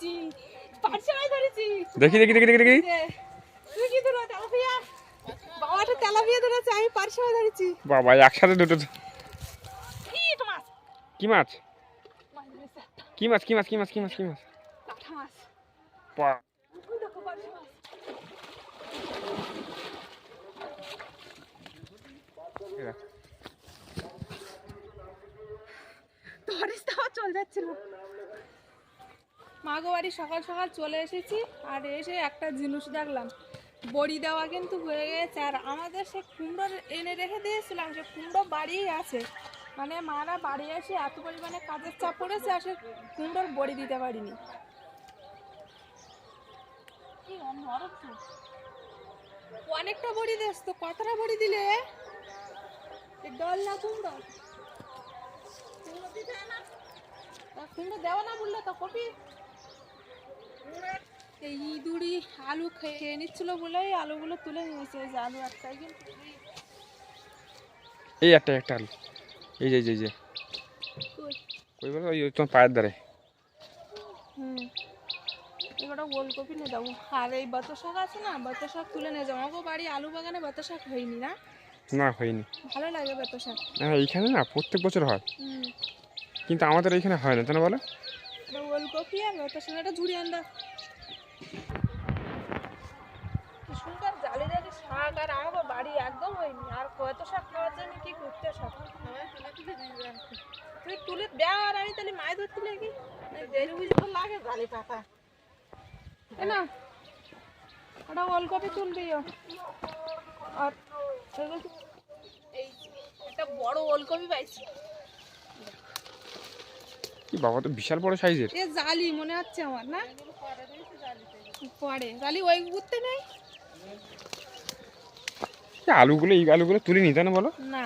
ধরেছি মাছ ধরেছি। দেখি দেখি দেখি দেখি দেখি। তুই কি ধরো তেলাপিয়া? বাবাটা তেলাপিয়া ধরেছে আমি মাছ ধরেছি। বাবা একসাথে দুটো কি মাছ? কি মাছ? কি মাছ কি মাছ কি মাছ কি মাছ দেখ। ধরিস তাও চলে যাচ্ছিল মাগো বাড়ি সকাল সকাল চলে এসেছি, আর এসে একটা জিনিস দেখলাম। বড়ি দেওয়া কিন্তু হয়ে গেছে, আর আমাদের সে কুমড়ো এনে রেখে দিয়েছিলাম, সে কুমড়ো বাড়িই আছে। মানে মারা বাড়ি এসে এত পরিমাণে কাজের চাপ পড়েছে, আর সে কুমড়োর বড়ি দিতে পারিনি। অনেকটা বড়ি দেস তো, কতটা বড়ি দিলে? এ ডল না কুমড়ো। কুমড়ো দিতে কুমড়ো দেওয়া না বললে তো কপি। এই ইঁদুড়ি আলু খেয়ে নিচ্ছিল বলেই আলুগুলো তুলে নিয়েছে এই যে আলু একটাই কিন্তু এই একটা একটা আলু। এই যে এই যে, কই? বলো? ওই তোমার পায়ের ধারে। হুম। এবারে ওলকপি নিয়ে যাব। আর এই আছে না তুলে নিয়ে যাব। আমাকে বাড়ি আলু বাগানে হয়নি না? না হয়নি। ভালো লাগে হ্যাঁ এইখানে না প্রত্যেক বছর হয়। কিন্তু আমাদের এইখানে হয় না তাই না বলো? ওলকপি আর বাত শাক একটা ঝুড়ি আনবা কি সুন্দর জালি জালি শাক, আর বাড়ি, একদম হয়নি। আর কত শাক খাওয়ার জন্য কি করতে শাক তুই তুলে দেও আর আমি তাহলে মাছ ধরতে লাগি। দেরি বুঝি তো লাগে, জালি পাতা। না ওটা ওলকপি তুলবিও আর এই একটা বড় ওলকপি পাইছি। কি বাবা তো বিশাল বড় সাইজের। এ জালি মনে হচ্ছে আমার না? পরে জালি ওই ঘুরতে নেই? আলুগুলো এই আলুগুলো তুলে নিতে না বলো? না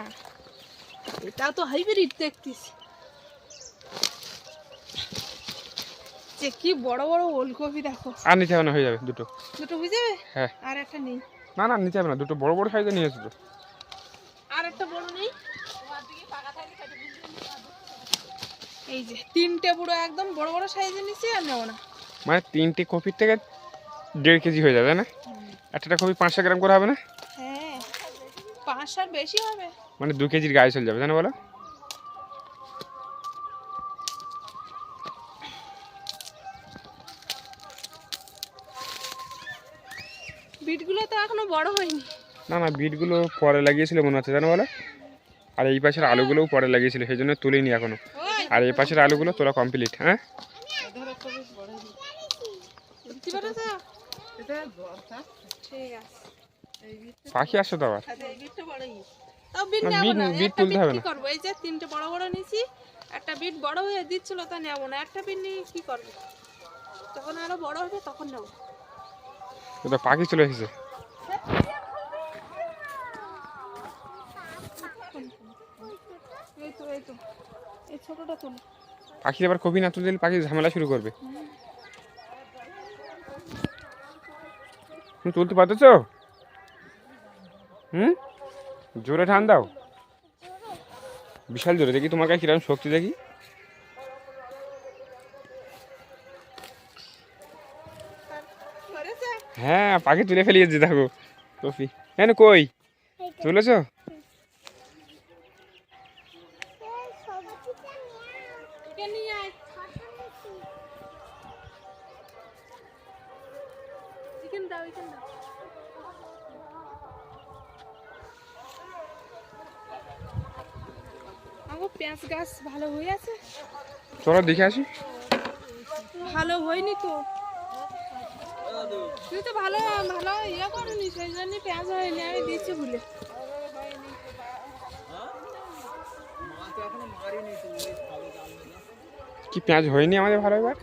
এটা তো হাইব্রিড দেখতিস যে কি বড় বড় ওলকপি দেখো। আর নিতে হবে না হয়ে যাবে দুটো। দুটো হয়ে যাবে? হ্যাঁ। আর একটা নেই। না না নিতে হবে না দুটো বড় বড় সাইজের নিয়ে এসো আর একটা বড় নেই? এই যে তিনটে পুরো একদম বড় বড় সাইজের নিচ্ছি আর নেব না। মানে তিনটে কপির থেকে দেড় কেজি হয়ে যাবে না? একটা কপি পাঁচশো গ্রাম করে হবে না? হ্যাঁ পাঁচশো বেশি হবে। মানে দু কেজির গায়ে চলে যাবে তাই না বলো? বিটগুলো তো এখনও বড় হয়নি। না না বিটগুলো পরে লাগিয়েছিল মনে হচ্ছে জানো বলো? আর এই পাশের আলুগুলোও পরে লাগিয়েছিল সেই জন্য তুলিনি এখনও। আর এই পাশের আলুগুলো তোলা কমপ্লিট হ্যাঁ? পাখি আসো তো আবার। বিট তুলতে হবে না। এই যে তিনটে বড় বড় নিয়েছি একটা বিট বড় হয়ে দিচ্ছিল তা নেব না। একটা বিট নিয়ে কি করব? যখন আরও বড় হবে তখন নেব। পাখি চলে এসেছে। এই তো এই তো। এই ছোটটা তুলো পাখি এবার কপি না তুলে দিলে পাখি ঝামেলা শুরু করবে। তুমি তুলতে পারতেছো? হুম? জোরে ঠান দাও। বিশাল জোরে দেখি তোমার কাছে কীরকম শক্তি দেখি। হ্যাঁ পাখি তুলে ফেলিয়েছে দেখো। কফি হ্যাঁ কই? তুলেছো? একে নিয়ে আয়। চিকেন দাও চিকেন দাও। আমার পেঁয়াজ গাছ ভালো হয়ে আছে? চলো দেখে আসি। ভালো হয়নি তো। তুই তো ভালো ভালো ইয়ে করিনি সেই জন্য পেঁয়াজ হয়নি আমি দিচ্ছি ভুলে। কি পেঁয়াজ হয়নি আমাদের ভালো এবার?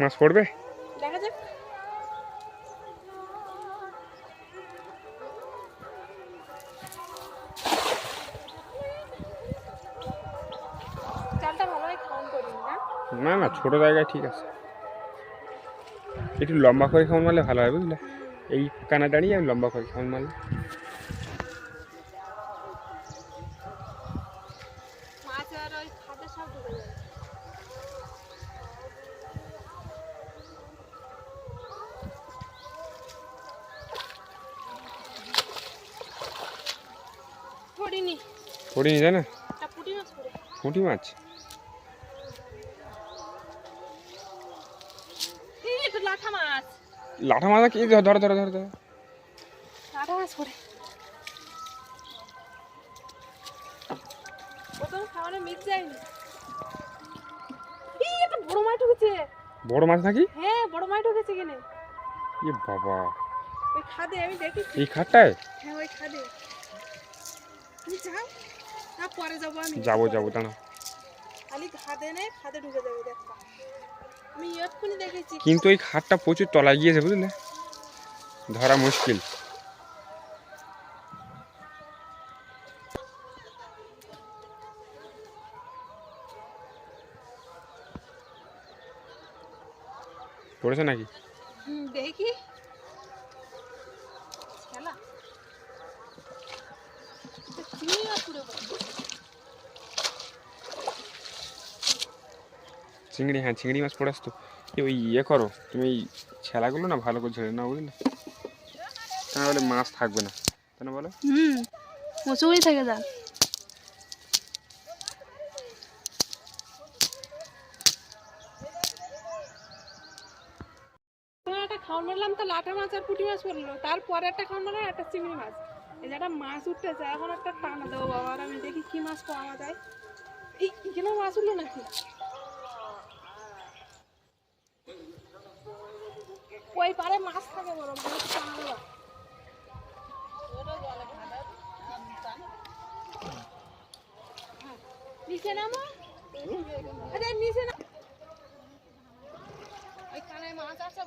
মাছ পড়বে? দেখা যাক। না না ছোট জায়গায় ঠিক আছে। একটু লম্বা করে খাওয়ান মারলে ভালো হয় বুঝলে? এই কানা দাঁড়িয়ে আমি লম্বা করে খাওয়ান মারলে পড়িনি পড়িনি না। পুঁটি মাছ পড়ে পুঁটি মাছ এই একটু লাঠা মাছ লাঠা মাছ কি? ধর ধর ধর ধর ধর। মাছ পড়ে প্রথম খাওয়ানো মিট যায়নি এই একটা বড় মাছ নাকি? হ্যাঁ বড় মাছ ঢুকেছে কিনে। এ বাবা। ওই খাদে আমি দেখেছি। এই খাটটায়? হ্যাঁ ওই খাদে। তুমি যাও যাব আমি। যাব যাব খালি খাদে নেই খাদে ঢুকে যাবে দেখবা দেখেছি কিন্তু এই খাটটা প্রচুর তলায় গিয়েছে বুঝলে? ধরা মুশকিল। পড়েছে নাকি? দেখি খেলা চিনি আর পুরো চিংড়ি হ্যাঁ চিংড়ি মাছ পড়ে আসতো। ওই ইয়ে করো তুমি এই ছেলাগুলো না ভালো করে ঝেড়ে নাও বুঝলে? তাহলে মাছ থাকবে না। তাই না বলো? হুম মুচুই থেকে একটা খাওয়ান মারলাম তো লাটা মাছ আর পুঁটি মাছ পড়ল। তারপরে একটা খাওয়ান মারলাম একটা চিংড়ি মাছ। এই যে একটা মাছ উঠতেছে এখন একটা টানা দেবো বাবা আর আমি দেখি কি মাছ পাওয়া যায়। এই এখানে মাছ উঠল নাকি? ওই পারে মাছ থাকে বড় মাছ টানা নিচে নামো। মাছ আছে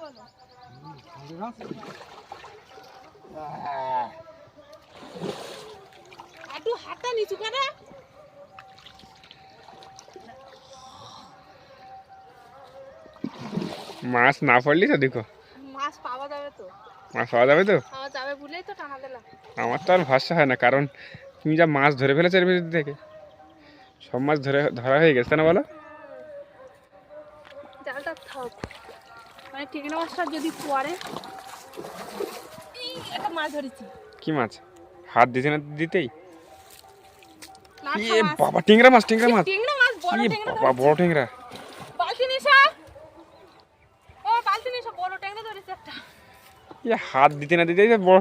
নিচু করে। মাছ না পড়লি তো দেখো। মাছ পাওয়া যাবে তো? পাওয়া যাবে বলেই তো টানা দিলাম। আমার তো আর ভরসা হয় না কারণ তুমি যা মাছ ধরে ফেলেছো এর ভিতর থেকে সব মাছ ধরে ধরা হয়ে গেছে না বলো? জালটা থাক। মানে টেকনা মাছটা যদি পড়ে একটা মাছ ধরেছি। কি মাছ? হাত না দিতেই? বাবা টিংরা মাছ টিংরা মাছ। বাবা বড় টিংরা বালতি নিশা ও বালতি নিশা বড় টেকনা ধরেছে একটা ইয়ে হাত দিতে না দিতেই তো বড়।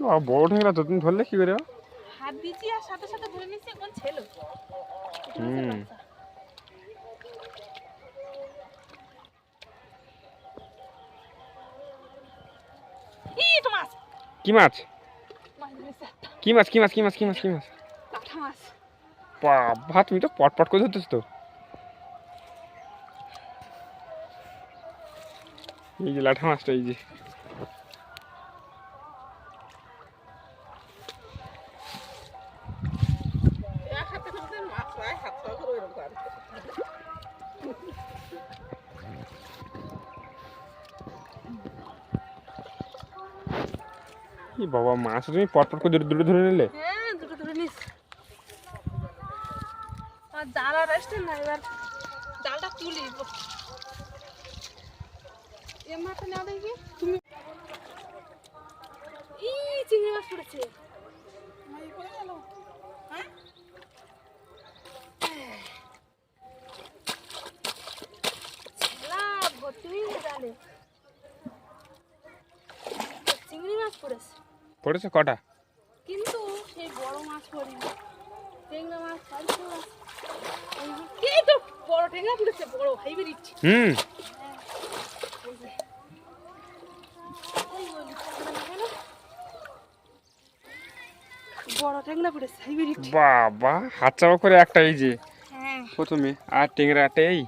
বাবা, বড় টিংরা তো তুমি ধরলে কি করে হাত দিচ্ছি আর সাথে সাথে ধরে নিচ্ছি এখন ছিল হুম। কি মাছ। কি মাছ কি মাছ কি মাছ কি মাছ কি মাছ? বাবা তুমি তো পট পট করে ধরতেছ তো। এই যে লাঠা মাছটা এই যে। বাবা মাছ তুমি পট পট করে দুটো দুটো ধরে নিলে? হ্যাঁ দুটো ধরে নিস। আর জাল আর আসছে না, এবার জালটা তুলি। এ মাথা না দেখি? তুমি ই, চিংড়ি মাছ পড়েছে। হয়ে? চিংড়ি মাছ পড়েছে। পড়েছে কটা? কিন্তু সেই বড় মাছ পড়িনি টেংরা মাছ এই- এই তো বড় টেংরা পড়েছে বড় হুম। টেংরা পড়েছে হাইব্রিড বাবা হাত চাপা করে একটা এই যে হ্যাঁ। প্রথমে আর টেংরা একটা এই।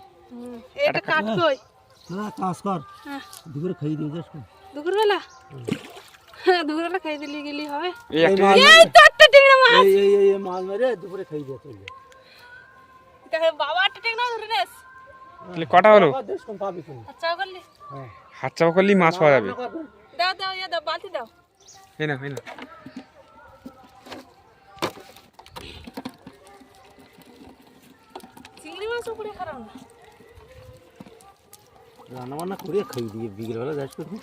এটা কাটকই না কাজ কর। হ্যাঁ। দুপুরে খাইয়ে দিয়ে যাস দুপুরবেলা? দুপুরবেলা খাই দিলি গেলি হবে। এই তো একটা টেংরা মাছ এই এই এই মাছ মেরে দুপুরে খাইয়ে দিয়ে চলবে দেখে বাবা একটা টেংরা ধরে নেস। তাহলে কটা হলো? আচ্ছা করলি? হ্যাঁ। হাত চাপা করলেই মাছ পাওয়া যাবে। দাও দাও ইয়ে দাও বালতি দাও। এই না এই না চিংড়ি মাছ উপরে খারাপ না। রান্না বান্না করে খাইয়ে দিয়ে বিকেলবেলা যাস করবি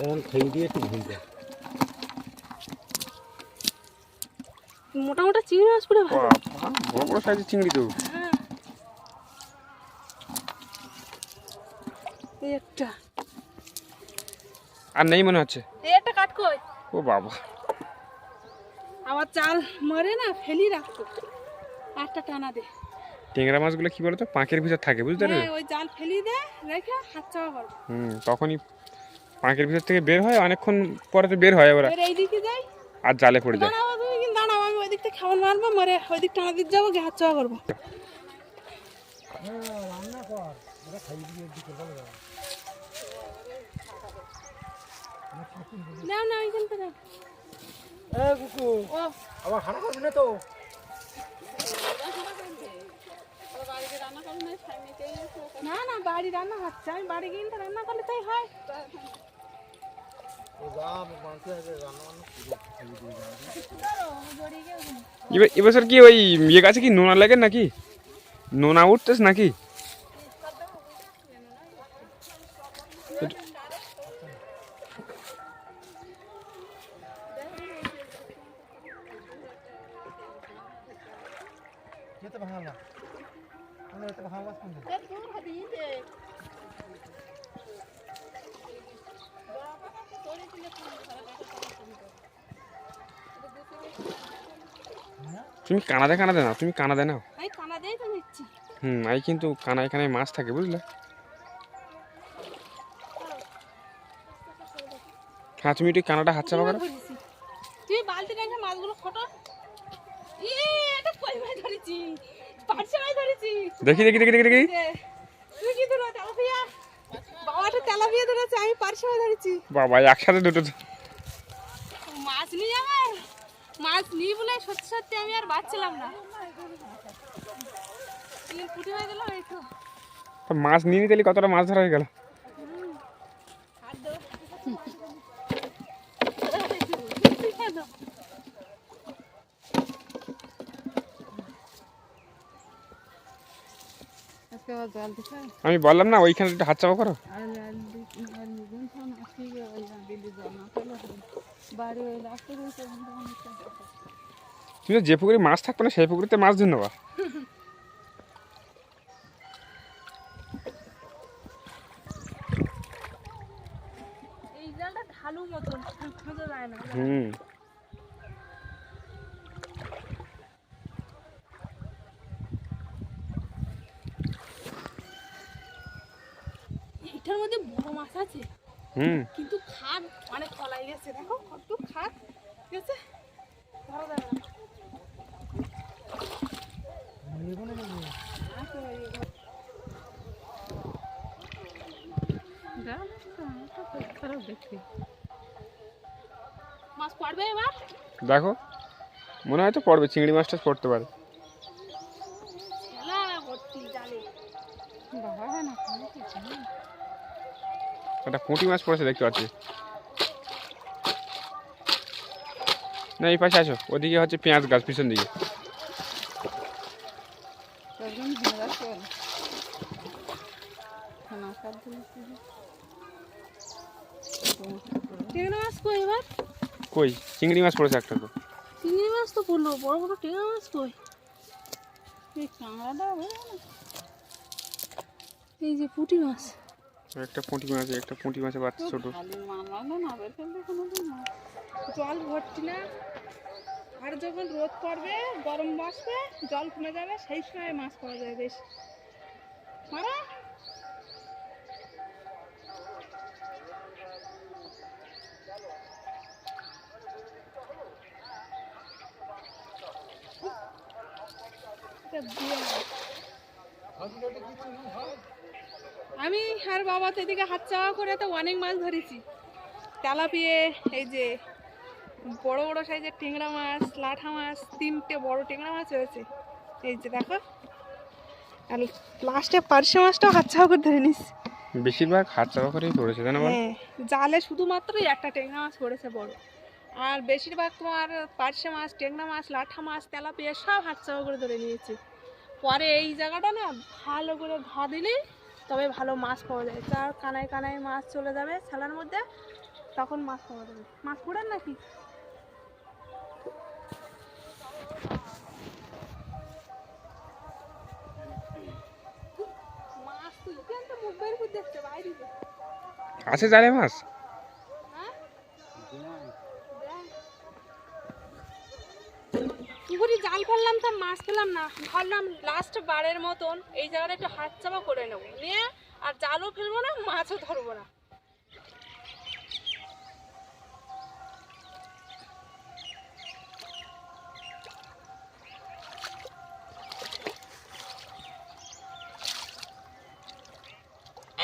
খাইয়ে দিয়ে একটু ঘুম যা মোটা মোটা চিংড়ি মাছ পুরো ভালো। বড় বড় সাইজের চিংড়ি তো। হ্যাঁ। এই একটা। আর নেই মনে হচ্ছে? এই একটা কাট কই? ও বাবা। আবার চাল মরে না ফেলি রাখতো একটা টানা দে। টেংরা মাছগুলো কি বলতো? পাঁকের ভিতর থাকে বুঝতে পারবে হ্যাঁ ওই জাল ফেলি দে রেখে হাত চাওয়া করব হুম তখনই পাঁকের ভিতর থেকে বের হয় অনেকক্ষণ পরে তো বের হয় ওরা। এবার এই দিকে যাই। আর জালে পড়ে যায়। দাঁড়াবো তুমি কিন্তু দাঁড়াবো আমি ওই দিক থেকে খাবার মারবো মরে ওই দিক টানা দিক যাব গিয়ে হাত চাওয়া করব। নাও না ওইখান থেকে কুকু আবার খানা করবি না তো? না না বাড়ি রান্না হচ্ছে আমি বাড়ি গিয়ে রান্না করলে তাই হয়। এবছর কি ওই ইয়ে গাছে কি নোনা লাগে নাকি নোনা উঠতেস নাকি যেতে ভাঙালা তুমি কানাদে কানাদে নাও তুমি কানাদে নাও। হুম এই কিন্তু কানায় কানায় মাছ থাকে বুঝলে? হ্যাঁ তুমি একটু কানাটা হাত চাপা করো। তুই বালতি রেখে মাছগুলো ফটো ই এটা কই মাছ ধরেছি? মাছ ধরেছি। দেখি দেখি দেখি দেখি দেখি। তুই কি ধরো তেলাপিয়া বাবাটা তেলাপিয়া ধরেছে আমি পার্শে মাছ ধরেছি। বাবা একসাথে দুটো মাছ নিয়ে আমার মাছ নিই বলে সত্যি সত্যি আমি আর বাঁচছিলাম না। তিন হয়ে গেল এই তো। তো মাছ নিয়ে নিতে কতটা মাছ ধরা হয়ে গেল দেবো আজকে আবার জল দিতে হয় আমি বললাম না ওইখানে একটু হাত চাপা করো। তুমি যে পুকুরে মাছ থাকবে না সেই পুকুরিতে মাছ ধরে নেবা। হুম। এইটার মধ্যে বড় মাছ আছে। হুম। কিন্তু খাট অনেক তলায় গেছে দেখো কত খাট গেছে ধরা যাবে না মাছ পড়বে এবার? দেখো মনে হয় তো পড়বে চিংড়ি মাছটা পড়তে পারে। একটা পুঁটি মাছ পড়েছে দেখতে পাচ্ছি। না এই পাশে আসো ওদিকে হচ্ছে পেঁয়াজ গাছ পিছন দিকে। মাছ কই চিংড়ি মাছ পড়েছে একটা তো। চিংড়ি মাছ তো পড়ল বড় বড় টেংরা মাছ কই? এই কাঁকড়াটা এই যে পুঁটি মাছ। একটা পুঁটি মাছ একটা পুঁটি মাছের বাচ্চা ছোট। জল ভর্তি না। আর যখন রোদ পড়বে গরম বসবে জল কমে যাবে সেই সময় মাছ পাওয়া যায় বেশ। মারা। আমি আর বাবা তো এদিকে হাত চাওয়া করে তো অনেক মাছ ধরেছি। তেলাপিয়ে এই যে বড় বড় সাইজের টেংরা মাছ লাঠা মাছ তিনটে বড় টেংরা মাছ হয়েছে এই যে দেখো আর লাস্টে পার্শে মাছটাও হাত চাওয়া করে ধরে নিস বেশিরভাগ হাত চাওয়া করেই পড়েছে তাই না হ্যাঁ জালে শুধুমাত্রই একটা টেংরা মাছ পড়েছে বড়। আর বেশিরভাগ তোমার পার্শে মাছ টেংরা মাছ লাঠা মাছ তেলাপিয়া সব হাত চাওয়া করে ধরে নিয়েছি। পরে এই জায়গাটা না ভালো করে ধা তবে ভালো মাছ পাওয়া যায়। তার কানায় কানায় মাছ চলে যাবে ছালার মধ্যে, তখন মাছ পাওয়া যাবে। মাছ পড়েন নাকি? আছে জালে মাছ? না ভাবলাম লাস্ট বারের মতন এই জায়গাটা একটু হাত চাপা করে নেব। নিয়ে আর জালও ফেলব না মাছও ধরবো না।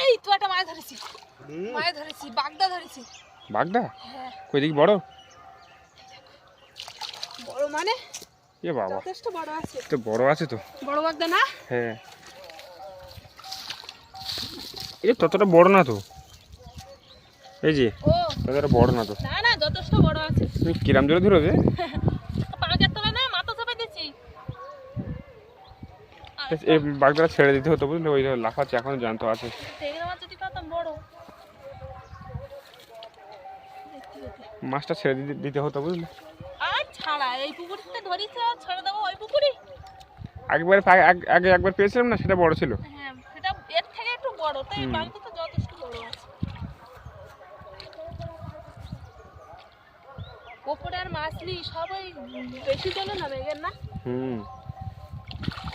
এই তো একটা মাছ ধরেছি। মাছ ধরেছি বাগদা ধরেছি। বাগদা? হ্যাঁ। কই দেখি বড় বড় মানে এ বাবা যথেষ্ট বড় আছে। তো বড় আছে তো। বড় বাগদা না? হ্যাঁ। এ ততটা বড় না তো। এই যে ও। ততটা বড় না তো। না না যথেষ্ট বড় আছে। তুমি কিরাম জোরে ধরবে পাঁচের তলায় না মাথা চাপে দিচ্ছি। এই বাগদাটা ছেড়ে দিতে হতো বুঝলে ওই যে লাফাচ্ছে এখনও জানতো আছে। যদি পাতাম বড়। মাছটা ছেড়ে দিতে হতো বুঝলে। ছাড়া এই পুকুরিতে ধরিছে আর ছেড়ে দেবো ওই পুকুরি। একবার আগে একবার পেয়েছিলাম না সেটা বড় ছিল? হ্যাঁ সেটা এর থেকে একটু বড় তো এই। তো যথেষ্ট বড় আছে। ওপরে আর মাছ নেই সবাই বেশি চলে না বেগের না? হুম।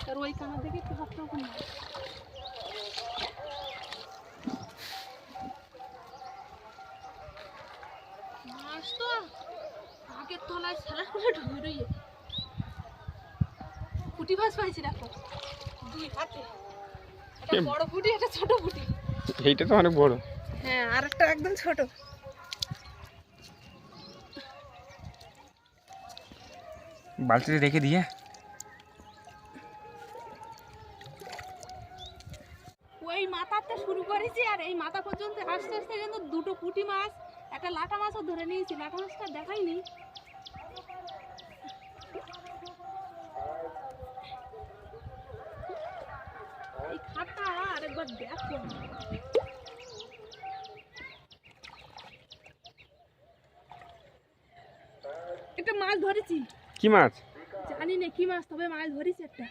আর ওই কানা দেখে একটু হাত টাকা মাছ তো তলায় সারা করে ঢুকে রইয়ে পুঁটি মাছ পাইছি দেখো। দুই হাতে। একটা বড় পুঁটি একটা ছোট পুঁটি। এইটা তো অনেক বড়। হ্যাঁ আর একটা একদম ছোট। বালতিতে রেখে দিয়ে ওই মাথাতে শুরু করেছি আর এই মাথা পর্যন্ত আস্তে আস্তে কিন্তু দুটো পুঁটি মাছ একটা লাটা মাছও ধরে নিয়েছি লাটা মাছটা দেখাইনি এই খাটটা আরেকবার দেখো একটা মাছ ধরেছি কি মাছ? জানি না কি মাছ? তবে মাছ ধরিস একটা।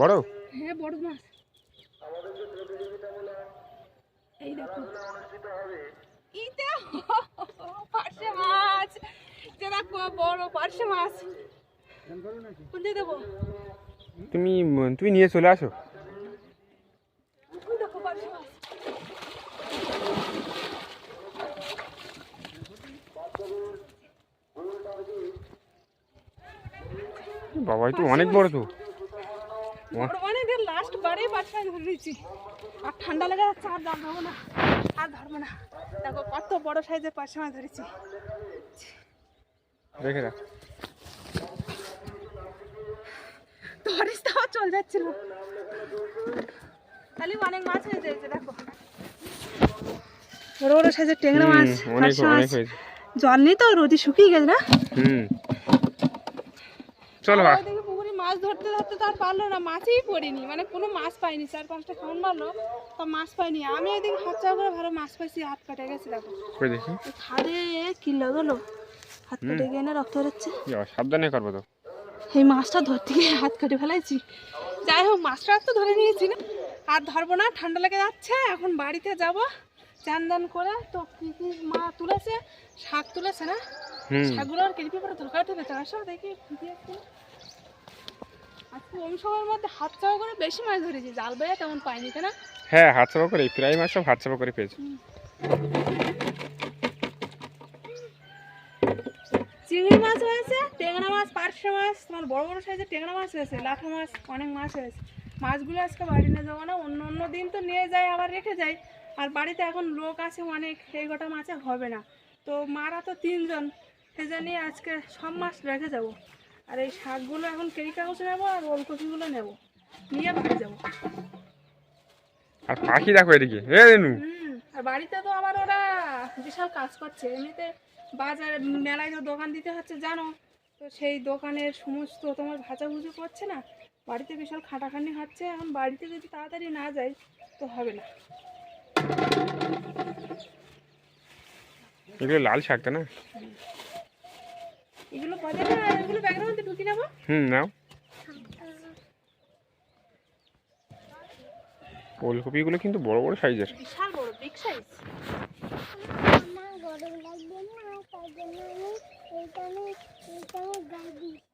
বড়? হ্যাঁ বড় মাছ। এই দেখো। ইতে পার্শে মাছ। যে দেখো বড় পার্শে মাছ। কোনটা দেবো। তুমি তুমি নিয়ে চলে আসো ওই দেখো পার্শে মাছ বাবা একটু অনেক বড় তো। লাস্ট বারে মাছ আর ঠান্ডা লেগে যাচ্ছে আর ধরবো না আর ধরবো না। দেখো কত বড় সাইজের মাছ ধরেছি। রাখ। ধরিস তাও চল যাচ্ছিল। খালি অনেক মাছ দেখো। বড় বড় সাইজের টেংরা মাছ হুম, অনেক অনেক মাছ। জল নেই তো রোদি শুকিয়ে গেছে না? হুম। চলো পুকুরে মাছ ধরতে ধরতে তো আর পারল না মাছই পড়িনি মানে কোনো মাছ পাইনি চার পাঁচটা খাওয়ান মারলো তা মাছ পাইনি। আমি ওইদিকে হাত চা করে ভালো মাছ পাইছি হাত কাটে গেছে দেখো। কই দেখি? খাদে কি লাগল? হাত কেটে গিয়ে না রক্ত বেরোচ্ছে। সাবধানে করব তো। এই মাছটা ধরতে গিয়ে হাত কেটে ফেলাইছি। যাই হোক মাছটা তো ধরে নিয়েছি না। আর ধরবো না ঠান্ডা লেগে যাচ্ছে এখন বাড়িতে যাব চান দান করে তো কি কি মা তুলেছে? শাক তুলেছে না? হুম। কেজি আসো দেখি আজকে ওই সময়ের মধ্যে হাত করে বেশি মাছ ধরেছি জাল বেয়ে তেমন পাইনি তাই না? হ্যাঁ হাত চাপা করে প্রায় মাছ সব হাত চাপা করে পেয়েছে। চিংড়ি মাছ হয়েছে টেংরা মাছ পার্শে মাছ তোমার বড় বড় সাইজের টেংরা মাছ হয়েছে লাঠা মাছ অনেক মাছ হয়েছে। মাছগুলো আজকে বাড়ি নিয়ে যাব না অন্য অন্য দিন তো নিয়ে যায় আবার রেখে যায়। আর বাড়িতে এখন লোক আছে অনেক এই গোটা মাছে হবে না। তো মারা তো তিনজন সেজন্য আজকে সব মাছ রেখে যাব। আর এই শাকগুলো এখন কেরি কাগজ নেব আর ওলকপিগুলো নেব। নিয়ে বাড়ি যাব। আর পাখি দেখো এদিকে। এ রেনু। হুম আর বাড়িতে তো আবার ওরা বিশাল কাজ করছে। এমনিতে বাজারে মেলায় তো দোকান দিতে হচ্ছে জানো? তো সেই দোকানের সমস্ত তোমার ভাজা ভুজি করছে না? বাড়িতে বিশাল খাটাখানি হচ্ছে। এখন বাড়িতে যদি তাড়াতাড়ি না যাই তো হবে না। এগুলো লাল শাকটা না? এগুলো পরে না এগুলো ব্যাগের মধ্যে ঢুকি নেব। হুম নাও। ওলকপিগুলো কিন্তু বড় বড় সাইজের। বিশাল বড় বিগ সাইজ আমার গরম লাগবে না তাই জন্য আমি এইখানে এইখানে গাড়ি